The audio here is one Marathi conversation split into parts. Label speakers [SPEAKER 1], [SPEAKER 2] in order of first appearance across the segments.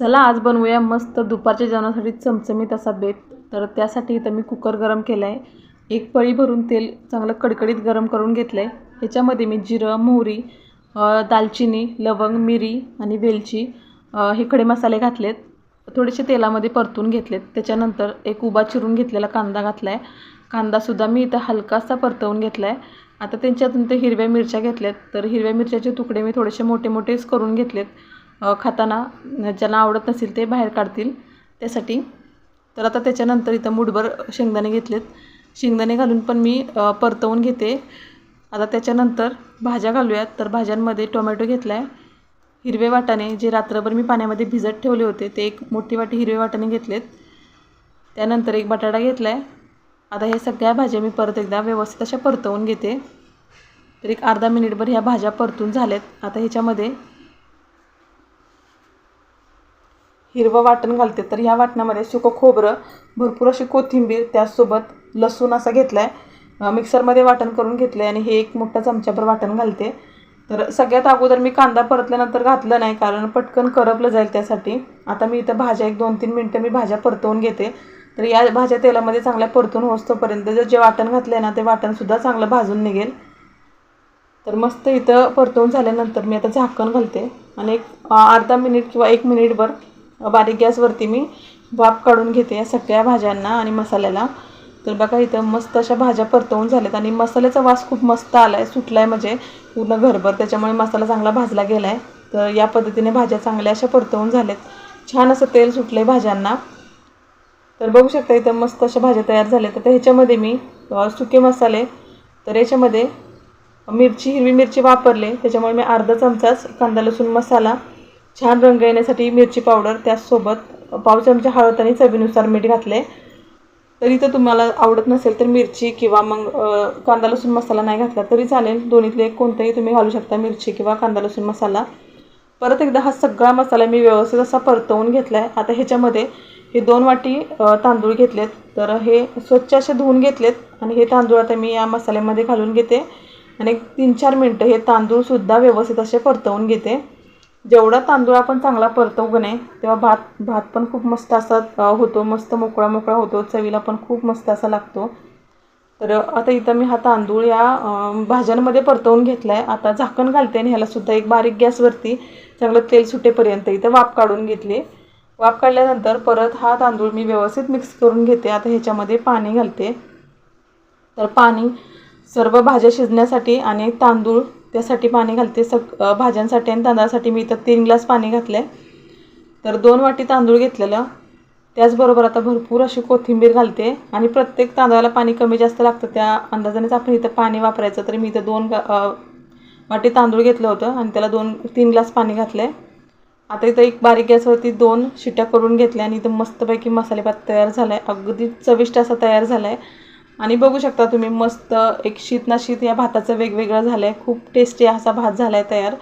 [SPEAKER 1] चला आज बनवूया मस्त दुपारच्या जेवणासाठी चमचमीत असा बेत. तर त्यासाठी इथं मी कुकर गरम केला आहे एक पळी भरून तेल चांगलं कडकडीत गरम करून घेतलं आहे ह्याच्यामध्ये मी जिरं मोहरी दालचिनी लवंग मिरी आणि वेलची हे खडे मसाले घातलेत. थोडेसे तेलामध्ये परतून घेतलेत. त्याच्यानंतर एक उभा चिरून घेतलेला कांदा घातला आहे कांदासुद्धा मी इथं हलकासा परतवून घेतला आहे आता त्यांच्यातून ते हिरव्या मिरच्या घेतल्यात. तर हिरव्या मिरच्याचे तुकडे मी थोडेसे मोठे मोठेच करून घेतलेत. खाताना ज्यांना आवडत नसेल ते बाहेर काढतील. त्यासाठी तर आता त्याच्यानंतर इथं मुठभर शेंगदाणे घेतलेत. शेंगदाणे घालून पण मी परतवून घेते. आता त्याच्यानंतर भाज्या घालूयात. तर भाज्यांमध्ये टोमॅटो घेतला आहे हिरवे वाटाणे जे रात्रभर मी पाण्यामध्ये भिजत ठेवले होते ते एक मोठी वाटी हिरवे वाटाणे घेतलेत. त्यानंतर एक बटाटा घेतला आहे आता हे सगळ्या भाज्या मी परत एकदा व्यवस्थित अशा परतवून घेते. तर एक अर्धा मिनिटभर ह्या भाज्या परतून झाल्यात. आता ह्याच्यामध्ये हिरवं वाटण घालते. तर ह्या वाटणामध्ये सुकं खोबरं भरपूर अशी कोथिंबीर त्याचसोबत लसूण असा घेतला आहे मिक्सरमध्ये वाटण करून घेतलं आहे आणि हे एक मोठा चमच्याभर वाटण घालते. तर सगळ्यात अगोदर मी कांदा परतल्यानंतर घातलं नाही कारण पटकन करपलं जाईल त्यासाठी. आता मी इथं भाज्या एक दोन तीन मिनटं मी भाज्या परतवून घेते. तर या भाज्या तेलामध्ये चांगल्या परतून होतोपर्यंत जर जे वाटण घातलं आहे ना ते वाटणसुद्धा चांगलं भाजून निघेल. तर मस्त इथं परतवून झाल्यानंतर मी आता झाकण घालते. आणि एक अर्धा मिनिट किंवा एक मिनिटभर बारीक गॅसवरती मी वाफ काढून घेते या सगळ्या भाज्यांना आणि मसाल्याला. तर बघा इथं मस्त अशा भाज्या परतवून झाल्यात आणि मसाल्याचा वास खूप मस्त आला आहे सुटला आहे म्हणजे पूर्ण घरभर. त्याच्यामुळे मसाला चांगला भाजला गेला आहे तर या पद्धतीने भाज्या चांगल्या अशा परतवून झाल्यात. छान असं तेल सुटलं आहे भाज्यांना. तर बघू शकता इथं मस्त अशा भाज्या तयार झाल्या तर ह्याच्यामध्ये मी सुके मसाले. तर याच्यामध्ये मिरची हिरवी मिरची वापरले. त्याच्यामुळे मी अर्धा चमचाच कांदा लसूण मसाला छान रंग येण्यासाठी मिरची पावडर त्याचसोबत पाव चमचा हळद आणि चवीनुसार मीठ घातले. तरी तर तुम्हाला आवडत नसेल तर मिरची किंवा मग कांदा लसूण मसाला नाही घातला तरी चालेल. दोन्हीतले कोणतंही तुम्ही घालू शकता मिरची किंवा कांदा लसूण मसाला. परत एकदा हा सगळा मसाला मी व्यवस्थित असा परतवून घेतला आहे आता ह्याच्यामध्ये हे दोन वाटी तांदूळ घेतलेत. तर हे स्वच्छ असे धुवून घेतलेत आणि हे तांदूळ आता मी या मसाल्यामध्ये घालून घेते. आणि तीन चार मिनटं हे तांदूळसुद्धा व्यवस्थित असे परतवून घेते. जेवढा तांदूळ आपण चांगला परतवू का नाही तेव्हा भात भात पण खूप मस्त असा होतो मस्त मोकळा मोकळा होतो चवीला पण खूप मस्त असा लागतो. तर आता इथं मी हा तांदूळ या भाज्यांमध्ये परतवून घेतला आहे आता झाकण घालते आणि ह्यालासुद्धा एक बारीक गॅसवरती चांगलं तेल सुटेपर्यंत इथं वाफ काढून घेतली. वाफ काढल्यानंतर परत हा तांदूळ मी व्यवस्थित मिक्स करून घेते. आता ह्याच्यामध्ये पाणी घालते. तर पाणी सर्व भाज्या शिजण्यासाठी आणि तांदूळ त्यासाठी पाणी घालते. सग भाज्यांसाठी आणि तांदळासाठी मी इथं तीन ग्लास पाणी घातलं आहे तर दोन वाटी तांदूळ घेतलेलं. त्याचबरोबर आता भरपूर अशी कोथिंबीर घालते आणि प्रत्येक तांदळाला पाणी कमी जास्त लागतं. त्या अंदाजानेच आपण इथं पाणी वापरायचं. तर मी इथं दोन वाटी तांदूळ घेतलं होतं आणि त्याला दोन तीन ग्लास पाणी घातलं आहे आता इथं एक बारीक गॅसवरती दोन शिट्या करून घेतल्या आणि इथं मस्तपैकी मसालेपात तयार झाला आहे अगदी चविष्ट असा तयार झाला आहे आणि बघू शकता तुम्ही मस्त एक शीत ना शीत या भाताचं वेगवेगळं झालं आहे खूप टेस्टी असा भात झाला आहे तयार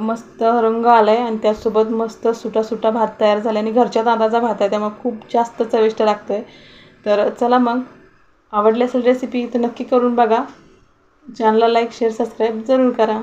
[SPEAKER 1] मस्त रंग आला आहे आणि त्याचसोबत मस्त सुटा सुटा भात तयार झाला आहे आणि घरच्या तांदळाचा भात आहे त्यामुळे खूप जास्त चविष्ट लागतो आहे तर चला मग आवडली असेल रेसिपी तर नक्की करून बघा. चॅनलला लाईक शेअर सबस्क्राईब जरूर करा.